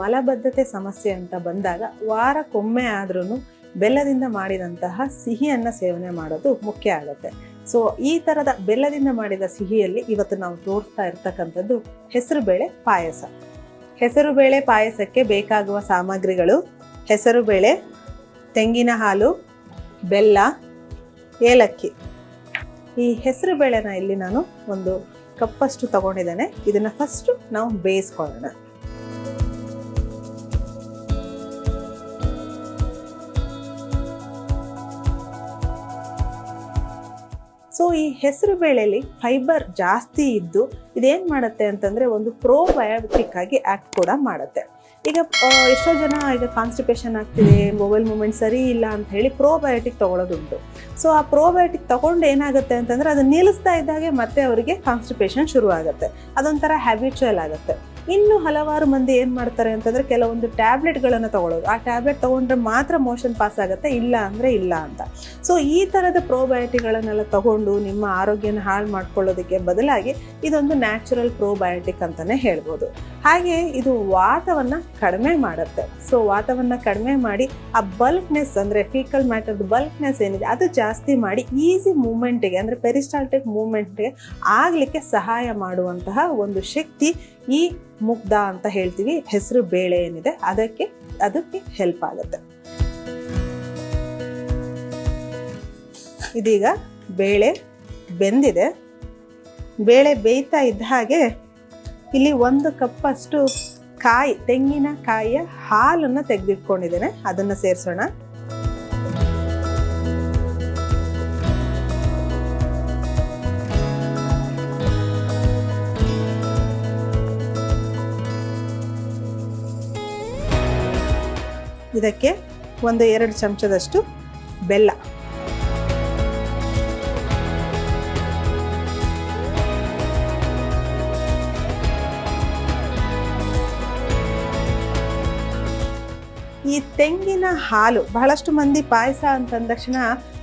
ಮಲಬದ್ಧತೆ ಸಮಸ್ಯೆ ಅಂತ ಬಂದಾಗ ವಾರಕ್ಕೊಮ್ಮೆ ಆದ್ರೂ ಬೆಲ್ಲದಿಂದ ಮಾಡಿದಂತಹ ಸಿಹಿಯನ್ನು ಸೇವನೆ ಮಾಡೋದು ಮುಖ್ಯ ಆಗುತ್ತೆ. ಸೊ ಈ ತರದ ಬೆಲ್ಲದಿಂದ ಮಾಡಿದ ಸಿಹಿಯಲ್ಲಿ ಇವತ್ತು ನಾವು ತೋರಿಸ್ತಾ ಇರ್ತಕ್ಕಂಥದ್ದು ಹೆಸರುಬೇಳೆ ಪಾಯಸ. ಹೆಸರುಬೇಳೆ ಪಾಯಸಕ್ಕೆ ಬೇಕಾಗುವ ಸಾಮಗ್ರಿಗಳು ಹೆಸರುಬೇಳೆ, ತೆಂಗಿನ ಹಾಲು, ಬೆಲ್ಲ, ಏಲಕ್ಕಿ. ಈ ಹೆಸರು ಬೇಳೆನ ಇಲ್ಲಿ ನಾನು ಒಂದು ಕಪ್ಪಷ್ಟು ತಗೊಂಡಿದ್ದೇನೆ. ಇದನ್ನ ಫಸ್ಟ್ ನಾವು ಬೇಯಿಸ್ಕೊಳ್ಳೋಣ. ಸೊ ಈ ಹೆಸರು ಬೇಳೆಯಲ್ಲಿ ಫೈಬರ್ ಜಾಸ್ತಿ ಇದ್ದು ಇದೇನು ಮಾಡುತ್ತೆ ಅಂತಂದರೆ ಒಂದು ಪ್ರೋಬಯೋಟಿಕ್ ಆಗಿ ಆ್ಯಕ್ಟ್ ಕೂಡ ಮಾಡುತ್ತೆ. ಈಗ ಎಷ್ಟೋ ಜನ ಈಗ ಕಾನ್ಸ್ಟಿಪೇಷನ್ ಆಗ್ತಿದೆ ಮೊಬೈಲ್ ಮೂಮೆಂಟ್ ಸರಿ ಇಲ್ಲ ಅಂತ ಹೇಳಿ ಪ್ರೋಬಯೋಟಿಕ್ ತಗೊಳ್ಳೋದುಂಟು ಸೊ ಆ ಪ್ರೋಬಯೋಟಿಕ್ ತೊಗೊಂಡು ಏನಾಗುತ್ತೆ ಅಂತಂದರೆ ಅದು ನಿಲ್ಲಿಸ್ತಾ ಇದ್ದಾಗೆ ಮತ್ತೆ ಅವರಿಗೆ ಕಾನ್ಸ್ಟಿಪೇಷನ್ ಶುರು ಆಗುತ್ತೆ ಅದೊಂಥರ ಹ್ಯಾಬಿಚುವಲ್ ಆಗುತ್ತೆ. ಇನ್ನು ಹಲವಾರು ಮಂದಿ ಏನು ಮಾಡ್ತಾರೆ ಅಂತಂದರೆ ಕೆಲವೊಂದು ಟ್ಯಾಬ್ಲೆಟ್ಗಳನ್ನು ತಗೊಳ್ಳೋದು ಆ ಟ್ಯಾಬ್ಲೆಟ್ ತಗೊಂಡ್ರೆ ಮಾತ್ರ ಮೋಷನ್ ಪಾಸ್ ಆಗುತ್ತೆ, ಇಲ್ಲ ಅಂದರೆ ಇಲ್ಲ ಅಂತ. ಸೊ ಈ ಥರದ ಪ್ರೋಬಯೋಟಿಕ್ಗಳನ್ನೆಲ್ಲ ತಗೊಂಡು ನಿಮ್ಮ ಆರೋಗ್ಯನ ಹಾಳು ಮಾಡ್ಕೊಳ್ಳೋದಕ್ಕೆ ಬದಲಾಗಿ ಇದೊಂದು ನ್ಯಾಚುರಲ್ ಪ್ರೋಬಯೋಟಿಕ್ ಅಂತಲೇ ಹೇಳ್ಬೋದು. ಹಾಗೆ ಇದು ವಾತವನ್ನ ಕಡಿಮೆ ಮಾಡುತ್ತೆ. ಸೊ ವಾತವನ್ನ ಕಡಿಮೆ ಮಾಡಿ ಆ ಬಲ್ಕ್ನೆಸ್ ಅಂದರೆ ಫೀಕಲ್ ಮ್ಯಾಟರ್ದು ಬಲ್ಕ್ನೆಸ್ ಏನಿದೆ, ಅದು ಜಾಸ್ತಿ ಮಾಡಿ ಈಸಿ ಮೂಮೆಂಟಿಗೆ ಅಂದರೆ ಪೆರಿಸ್ಟಾಲ್ಟಿಕ್ ಮೂಮೆಂಟ್ಗೆ ಆಗಲಿಕ್ಕೆ ಸಹಾಯ ಮಾಡುವಂತಹ ಒಂದು ಶಕ್ತಿ ಈ ಮುಗ್ಧ ಅಂತ ಹೇಳ್ತೀವಿ, ಹೆಸರು ಬೇಳೆ ಏನಿದೆ, ಅದಕ್ಕೆ ಅದಕ್ಕೆ ಹೆಲ್ಪ್ ಆಗುತ್ತೆ. ಇದೀಗ ಬೇಳೆ ಬೆಂದಿದೆ. ಬೇಳೆ ಬೇಯ್ತಾ ಇದ್ದ ಹಾಗೆ ಇಲ್ಲಿ ಒಂದು ಕಪ್ಪಷ್ಟು ಕಾಯಿ ತೆಂಗಿನಕಾಯಿಯ ಹಾಲನ್ನು ತೆಗೆದಿಟ್ಕೊಂಡಿದ್ದೇನೆ. ಅದನ್ನು ಸೇರಿಸೋಣ. ಇದಕ್ಕೆ ಒಂದು ಎರಡು ಚಮಚದಷ್ಟು ಬೆಲ್ಲ. ಈ ತೆಂಗಿನ ಹಾಲು ಬಹಳಷ್ಟು ಮಂದಿ ಪಾಯಸ ಅಂತಂದ ತಕ್ಷಣ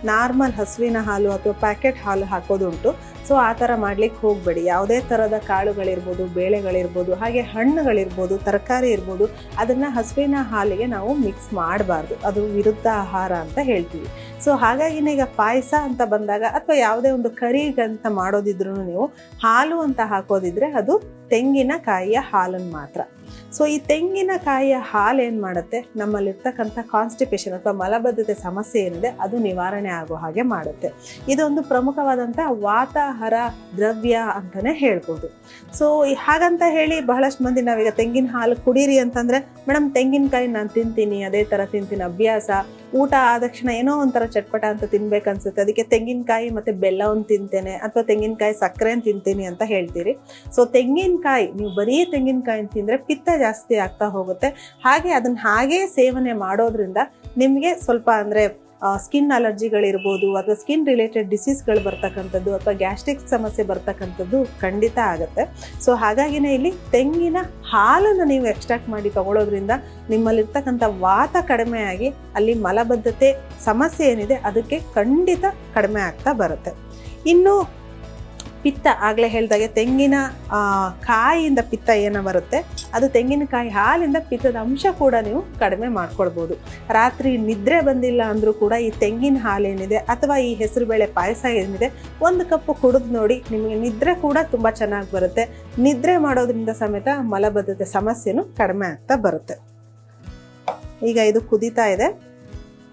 ನಾರ್ಮಲ್ ಹಸುವಿನ ಹಾಲು ಅಥವಾ ಪ್ಯಾಕೆಟ್ ಹಾಲು ಹಾಕೋದುಂಟು. ಸೊ ಆ ಥರ ಮಾಡ್ಲಿಕ್ಕೆ ಹೋಗಬೇಡಿ. ಯಾವುದೇ ಥರದ ಕಾಳುಗಳಿರ್ಬೋದು, ಬೇಳೆಗಳಿರ್ಬೋದು, ಹಾಗೆ ಹಣ್ಣುಗಳಿರ್ಬೋದು, ತರಕಾರಿ ಇರ್ಬೋದು, ಅದನ್ನು ಹಸುವಿನ ಹಾಲಿಗೆ ನಾವು ಮಿಕ್ಸ್ ಮಾಡಬಾರ್ದು. ಅದು ವಿರುದ್ಧ ಆಹಾರ ಅಂತ ಹೇಳ್ತೀವಿ. ಸೊ ಹಾಗಾಗಿ ಈಗ ಪಾಯಸ ಅಂತ ಬಂದಾಗ ಅಥವಾ ಯಾವುದೇ ಒಂದು ಕರಿಗಂತ ಮಾಡೋದಿದ್ರು ನೀವು ಹಾಲು ಅಂತ ಹಾಕೋದಿದ್ರೆ ಅದು ತೆಂಗಿನಕಾಯಿಯ ಹಾಲನ್ನು ಮಾತ್ರ. ಸೊ ಈ ತೆಂಗಿನಕಾಯಿಯ ಹಾಲು ಏನು ಮಾಡುತ್ತೆ? ನಮ್ಮಲ್ಲಿರ್ತಕ್ಕಂಥ ಕಾನ್ಸ್ಟಿಪೇಷನ್ ಅಥವಾ ಮಲಬದ್ಧತೆ ಸಮಸ್ಯೆ ಏನಿದೆ, ಅದು ನಿವಾರಣೆ ಆಗೋ ಹಾಗೆ ಮಾಡುತ್ತೆ. ಇದೊಂದು ಪ್ರಮುಖವಾದಂಥ ವಾತಾಹಾರ ದ್ರವ್ಯ ಅಂತಲೇ ಹೇಳ್ಬೋದು. ಸೊ ಹಾಗಂತ ಹೇಳಿ ಬಹಳಷ್ಟು ಮಂದಿ ನಾವೀಗ ತೆಂಗಿನ ಹಾಲು ಕುಡೀರಿ ಅಂತಂದರೆ ಮೇಡಮ್ ತೆಂಗಿನಕಾಯಿ ನಾನು ತಿಂತೀನಿ, ಅದೇ ಥರ ತಿಂತೀನಿ, ಅಭ್ಯಾಸ. ಊಟ ಆದ ತಕ್ಷಣ ಏನೋ ಒಂಥರ ಚಟ್ಪಟ ಅಂತ ತಿನ್ಬೇಕನ್ಸುತ್ತೆ ಅದಕ್ಕೆ ತೆಂಗಿನಕಾಯಿ ಮತ್ತು ಬೆಲ್ಲವನ್ನು ತಿಂತೇನೆ ಅಥವಾ ತೆಂಗಿನಕಾಯಿ ಸಕ್ಕರೆನ ತಿಂತೀನಿ ಅಂತ ಹೇಳ್ತೀರಿ. ಸೊ ತೆಂಗಿನಕಾಯಿ, ನೀವು ಬರೀ ತೆಂಗಿನಕಾಯಿ ತಿಂದರೆ ಪಿತ್ತ ಜಾಸ್ತಿ ಆಗ್ತಾ ಹೋಗುತ್ತೆ. ಹಾಗೆ ಅದನ್ನ ಹಾಗೇ ಸೇವನೆ ಮಾಡೋದ್ರಿಂದ ನಿಮಗೆ ಸ್ವಲ್ಪ ಅಂದರೆ ಸ್ಕಿನ್ ಅಲರ್ಜಿಗಳಿರ್ಬೋದು ಅಥವಾ ಸ್ಕಿನ್ ರಿಲೇಟೆಡ್ ಡಿಸೀಸ್ಗಳು ಬರ್ತಕ್ಕಂಥದ್ದು ಅಥವಾ ಗ್ಯಾಸ್ಟ್ರಿಕ್ ಸಮಸ್ಯೆ ಬರ್ತಕ್ಕಂಥದ್ದು ಖಂಡಿತ ಆಗುತ್ತೆ. ಸೊ ಹಾಗಾಗಿನೇ ಇಲ್ಲಿ ತೆಂಗಿನ ಹಾಲನ್ನು ನೀವು ಎಕ್ಸ್ಟ್ರಾಕ್ಟ್ ಮಾಡಿ ತಗೊಳ್ಳೋದ್ರಿಂದ ನಿಮ್ಮಲ್ಲಿರ್ತಕ್ಕಂಥ ವಾತ ಕಡಿಮೆ ಆಗಿ ಅಲ್ಲಿ ಮಲಬದ್ಧತೆ ಸಮಸ್ಯೆ ಏನಿದೆ ಅದಕ್ಕೆ ಖಂಡಿತ ಕಡಿಮೆ ಆಗ್ತಾ ಬರುತ್ತೆ. ಇನ್ನು ಪಿತ್ತ ಆಗಲೇ ಹೇಳಿದಾಗೆ ತೆಂಗಿನ ಕಾಯಿಯಿಂದ ಪಿತ್ತ ಏನೋ ಬರುತ್ತೆ? ಅದು ತೆಂಗಿನಕಾಯಿ ಹಾಲಿಂದ ಪಿತ್ತದ ಅಂಶ ಕೂಡ ನೀವು ಕಡಿಮೆ ಮಾಡ್ಕೊಳ್ಬೋದು. ರಾತ್ರಿ ನಿದ್ರೆ ಬಂದಿಲ್ಲ ಅಂದರೂ ಕೂಡ ಈ ತೆಂಗಿನ ಹಾಲೇನಿದೆ ಅಥವಾ ಈ ಹೆಸರುಬೇಳೆ ಪಾಯಸ ಏನಿದೆ ಒಂದು ಕಪ್ಪು ಕುಡಿದು ನೋಡಿ ನಿಮಗೆ ನಿದ್ರೆ ಕೂಡ ತುಂಬ ಚೆನ್ನಾಗಿ ಬರುತ್ತೆ. ನಿದ್ರೆ ಮಾಡೋದ್ರಿಂದ ಸಮೇತ ಮಲಬದ್ಧತೆ ಸಮಸ್ಯೆನೂ ಕಡಿಮೆ ಆಗ್ತಾ ಬರುತ್ತೆ. ಈಗ ಇದು ಕುದೀತಾ ಇದೆ.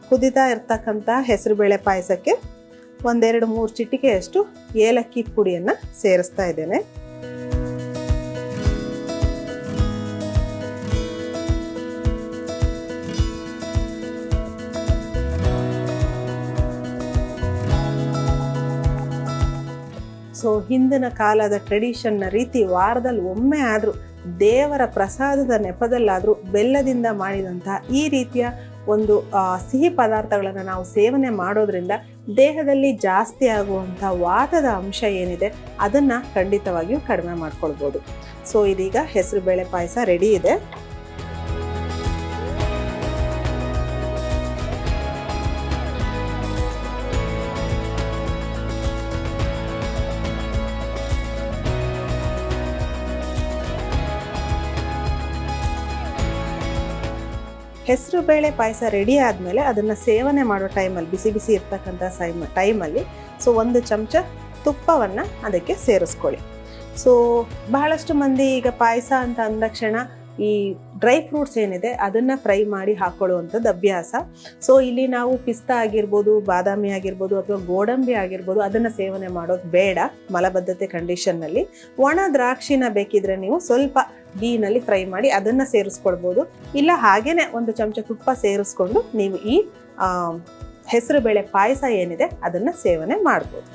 ಕುದೀತಾ ಇರ್ತಕ್ಕಂಥ ಹೆಸರುಬೇಳೆ ಪಾಯಸಕ್ಕೆ ಒಂದೆರಡು ಮೂರು ಚಿಟಿಕೆಯಷ್ಟು ಏಲಕ್ಕಿ ಪುಡಿಯನ್ನು ಸೇರಿಸ್ತಾ ಇದ್ದೇನೆ. ಸೊ ಹಿಂದಿನ ಕಾಲದ ಟ್ರೆಡಿಷನ್ನ ರೀತಿ ವಾರದಲ್ಲಿ ಒಮ್ಮೆ ಆದರೂ ದೇವರ ಪ್ರಸಾದದ ನೆಪದಲ್ಲಾದರೂ ಬೆಲ್ಲದಿಂದ ಮಾಡಿದಂತಹ ಈ ರೀತಿಯ ಒಂದು ಸಿಹಿ ಪದಾರ್ಥಗಳನ್ನು ನಾವು ಸೇವನೆ ಮಾಡೋದ್ರಿಂದ ದೇಹದಲ್ಲಿ ಜಾಸ್ತಿ ಆಗುವಂಥ ವಾತದ ಅಂಶ ಏನಿದೆ ಅದನ್ನು ಖಂಡಿತವಾಗಿಯೂ ಕಡಿಮೆ ಮಾಡ್ಕೊಳ್ಬೋದು. ಸೊ ಇದೀಗ ಹೆಸರುಬೇಳೆ ಪಾಯಸ ರೆಡಿ ಇದೆ. ಹೆಸರು ಬೇಳೆ ಪಾಯಸ ರೆಡಿ ಆದಮೇಲೆ ಅದನ್ನು ಸೇವನೆ ಮಾಡೋ ಟೈಮಲ್ಲಿ ಬಿಸಿ ಬಿಸಿ ಇರ್ತಕ್ಕಂಥ ಸೈಮ್ ಟೈಮಲ್ಲಿ ಸೊ ಒಂದು ಚಮಚ ತುಪ್ಪವನ್ನು ಅದಕ್ಕೆ ಸೇರಿಸ್ಕೊಳ್ಳಿ. ಸೊ ಬಹಳಷ್ಟು ಮಂದಿ ಈಗ ಪಾಯಸ ಅಂತ ಅಂದಕ್ಷಣ ಈ ಡ್ರೈ ಫ್ರೂಟ್ಸ್ ಏನಿದೆ ಅದನ್ನ ಫ್ರೈ ಮಾಡಿ ಹಾಕೊಳ್ಳುವಂಥದ್ದು ಅಭ್ಯಾಸ. ಸೊ ಇಲ್ಲಿ ನಾವು ಪಿಸ್ತಾ ಆಗಿರ್ಬೋದು, ಬಾದಾಮಿ ಆಗಿರ್ಬೋದು ಅಥವಾ ಗೋಡಂಬಿ ಆಗಿರ್ಬೋದು ಅದನ್ನು ಸೇವನೆ ಮಾಡೋದು ಬೇಡ ಮಲಬದ್ಧತೆ ಕಂಡೀಷನ್ನಲ್ಲಿ ಒಣ ದ್ರಾಕ್ಷಿನ ಬೇಕಿದ್ರೆ ನೀವು ಸ್ವಲ್ಪ ಗೀನಲ್ಲಿ ಫ್ರೈ ಮಾಡಿ ಅದನ್ನು ಸೇರಿಸ್ಕೊಳ್ಬೋದು. ಇಲ್ಲ ಹಾಗೇನೆ ಒಂದು ಚಮಚ ತುಪ್ಪ ಸೇರಿಸ್ಕೊಂಡು ನೀವು ಈ ಹೆಸರು ಬೇಳೆ ಪಾಯಸ ಏನಿದೆ ಅದನ್ನು ಸೇವನೆ ಮಾಡ್ಬೋದು.